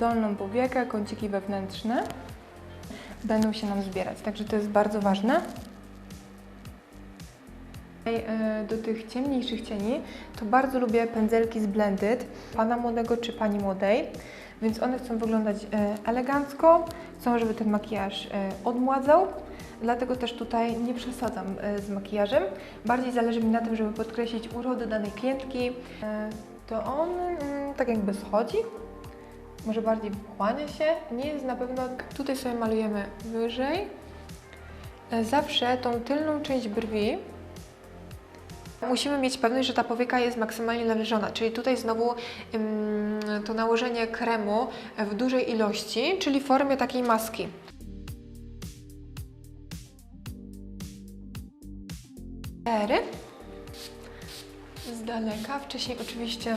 Dolną powiekę, kąciki wewnętrzne będą się nam zbierać, także to jest bardzo ważne. E, Do tych ciemniejszych cieni to bardzo lubię pędzelki z Blended pana młodego czy pani młodej, więc one chcą wyglądać e, elegancko, chcą, żeby ten makijaż e, odmładzał, dlatego też tutaj nie przesadzam z makijażem. Bardziej zależy mi na tym, żeby podkreślić urodę danej klientki. To on mm, tak jakby schodzi, może bardziej wchłania się, nie jest na pewno... Tutaj sobie malujemy wyżej. E, Zawsze tą tylną część brwi Musimy mieć pewność, że ta powieka jest maksymalnie nawilżona, czyli tutaj znowu ym, to nałożenie kremu w dużej ilości, czyli w formie takiej maski. Cztery. Z daleka, wcześniej oczywiście